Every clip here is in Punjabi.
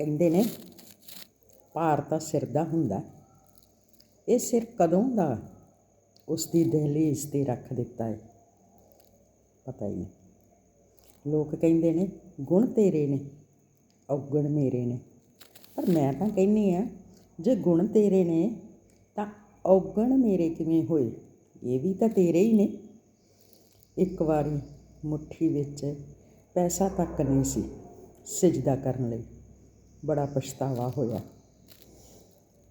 ਕਹਿੰਦੇ ਨੇ, ਭਾਰ ਤਾਂ ਸਿਰ ਦਾ ਹੁੰਦਾ। ਇਹ ਸਿਰ ਕਦੋਂ ਦਾ ਉਸ ਦੀ ਦਹਲੀਜ਼ ਤੇ ਰੱਖ ਦਿੱਤਾ ਹੈ ਪਤਾ ਹੀ ਨਹੀਂ। ਲੋਕ ਕਹਿੰਦੇ ਨੇ, ਗੁਣ ਤੇਰੇ ਨੇ, ਔਗਣ ਮੇਰੇ ਨੇ। ਪਰ ਮੈਂ ਤਾਂ ਕਹਿੰਨੀ ਆ ਜੇ ਗੁਣ ਤੇਰੇ ਨੇ, ਤਾਂ ਔਗਣ ਮੇਰੇ ਕਿਵੇਂ ਹੋਏ? ਇਹ ਵੀ ਤਾਂ ਤੇਰੇ ਹੀ ਨੇ। ਇੱਕ ਵਾਰੀ ਮੁੱਠੀ ਵਿੱਚ ਪੈਸਾ ਤੱਕ ਨਹੀਂ ਸੀ, ਸਜਦਾ ਕਰਨ ਲਈ। ਬੜਾ ਪਛਤਾਵਾ ਹੋਇਆ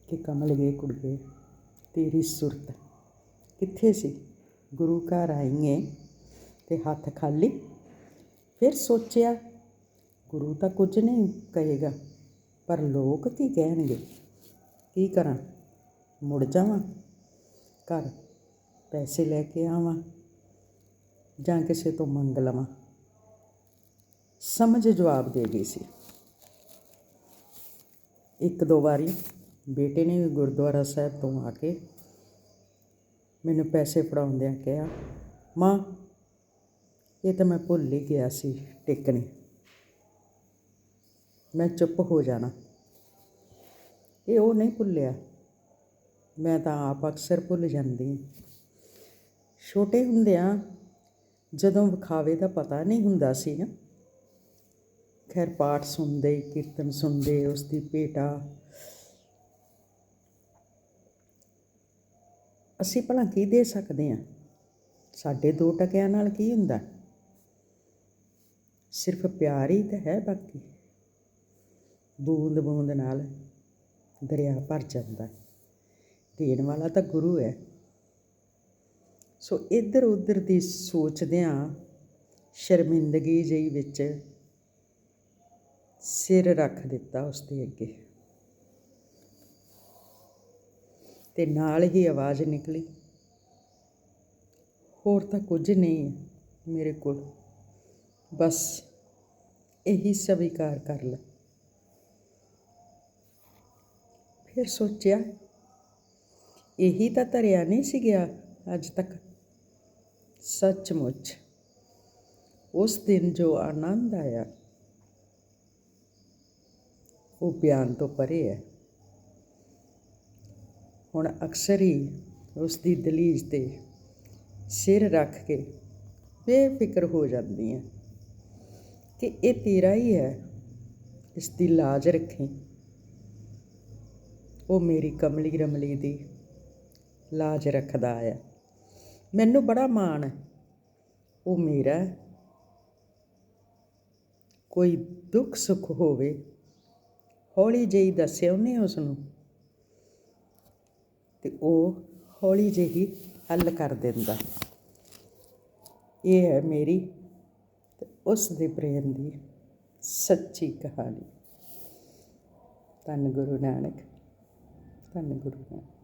ਕਿ ਕਮਲ ਗਏ ਕੁੜੀਏ, ਤੇਰੀ ਸੁਰਤ ਕਿੱਥੇ ਸੀ? ਗੁਰੂ ਘਰ ਆਈਏ ਤੇ ਹੱਥ ਖਾਲੀ। ਫਿਰ ਸੋਚਿਆ, ਗੁਰੂ ਤਾਂ ਕੁਝ ਨਹੀਂ ਕਹੇਗਾ, ਪਰ ਲੋਕ ਕੀ ਕਹਿਣਗੇ? ਕੀ ਕਰਾਂ? ਮੁੜ ਜਾਵਾਂ? ਘਰ ਪੈਸੇ ਲੈ ਕੇ ਆਵਾਂ ਜਾਂ ਕਿਸੇ ਤੋਂ ਮੰਗ ਲਵਾਂ? ਸਮਝ ਜਵਾਬ ਦੇ ਗਈ ਸੀ। ਇੱਕ ਦੋ ਵਾਰੀ ਬੇਟੇ ਨੇ ਵੀ ਗੁਰਦੁਆਰਾ ਸਾਹਿਬ ਤੋਂ ਆ ਕੇ ਮੈਨੂੰ ਪੈਸੇ ਫੜਾਉਂਦਿਆਂ ਕਿਹਾ, ਮਾਂ, ਇਹ ਤਾਂ ਮੈਂ ਭੁੱਲ ਹੀ ਗਿਆ ਸੀ ਟਿਕਣੇ। ਮੈਂ ਚੁੱਪ ਹੋ ਜਾਣਾ। ਇਹ ਉਹ ਨਹੀਂ ਭੁੱਲਿਆ। ਮੈਂ ਤਾਂ ਆਪ ਅਕਸਰ ਭੁੱਲ ਜਾਂਦੀ ਛੋਟੇ ਹੁੰਦਿਆਂ ਜਦੋਂ ਵਿਖਾਵੇ ਦਾ ਪਤਾ ਨਹੀਂ ਹੁੰਦਾ ਸੀ ਨਾ ਖੈਰ ਪਾਠ ਸੁਣਦੇ, ਕੀਰਤਨ ਸੁਣਦੇ, ਉਸ ਦੀ ਭੇਟਾ। ਅਸੀਂ ਭਲਾ ਕੀ ਦੇ ਸਕਦੇ ਹਾਂ? ਸਾਡੇ ਦੋ ਟਕਿਆਂ ਨਾਲ ਕੀ ਹੁੰਦਾ? ਸਿਰਫ ਪਿਆਰ ਹੀ ਤਾਂ ਹੈ ਬਾਕੀ। ਬੂੰਦ ਬੂੰਦ ਨਾਲ ਦਰਿਆ ਭਰ ਜਾਂਦਾ। ਹੈ। ਦੇਣ ਵਾਲਾ ਤਾਂ ਗੁਰੂ ਹੈ। ਸੋ ਇੱਧਰ ਉੱਧਰ ਦੀ ਸੋਚਦਿਆਂ ਸ਼ਰਮਿੰਦਗੀ ਜਿਹੀ ਵਿੱਚ ਸਿਰ ਰੱਖ ਦਿੱਤਾ ਉਸ ਦੇ ਅੱਗੇ। ਤੇ ਨਾਲ ਹੀ ਆਵਾਜ਼ ਨਿਕਲੀ, ਹੋਰ ਤਾਂ ਕੁਝ ਨਹੀਂ ਮੇਰੇ ਕੋਲ। ਬਸ ਇਹੀ ਸਵੀਕਾਰ ਕਰ ਲੈ। ਫਿਰ ਸੋਚਿਆ, ਇਹੀ ਤਾਂ ਧਰਿਆ ਨਹੀਂ ਸੀ ਗਿਆ ਅੱਜ ਤੱਕ। ਸੱਚਮੁੱਚ, ਉਸ ਦਿਨ ਜੋ ਆਨੰਦ ਆਇਆ ਉਹ ਬਿਆਨ ਤੋਂ ਪਰੇ ਹੈ। ਹੁਣ ਅਕਸਰ ਹੀ ਉਸ ਦੀ ਦਲੀਜ ਤੇ ਸਿਰ ਰੱਖ ਕੇ ਬੇਫਿਕਰ ਹੋ ਜਾਂਦੀ ਹੈ ਕਿ ਇਹ ਤੇਰਾ ਹੀ ਹੈ ਇਸ ਦੀ ਲਾਜ ਰੱਖੀ। ਉਹ ਮੇਰੀ ਕਮਲੀ ਰਮਲੀ ਦੀ ਲਾਜ ਰੱਖਦਾ ਆ ਮੈਨੂੰ ਬੜਾ ਮਾਣ ਹੈ। ਉਹ ਮੇਰਾ ਕੋਈ ਦੁੱਖ ਸੁੱਖ ਹੋਵੇ ਹੌਲੀ ਜਿਹੀ ਦੱਸਿਆ ਉਹਨੇ ਉਸ ਨੂੰ ਤੇ ਉਹ ਹੌਲੀ ਜਿਹੀ ਹੱਲ ਕਰ ਦਿੰਦਾ। ਇਹ ਹੈ ਮੇਰੀ ਤੇ ਉਸ ਦੇ ਪ੍ਰੇਮ ਦੀ ਸੱਚੀ ਕਹਾਣੀ। ਧੰਨ ਗੁਰੂ ਨਾਨਕ, ਧੰਨ ਗੁਰੂ ਨਾਨਕ।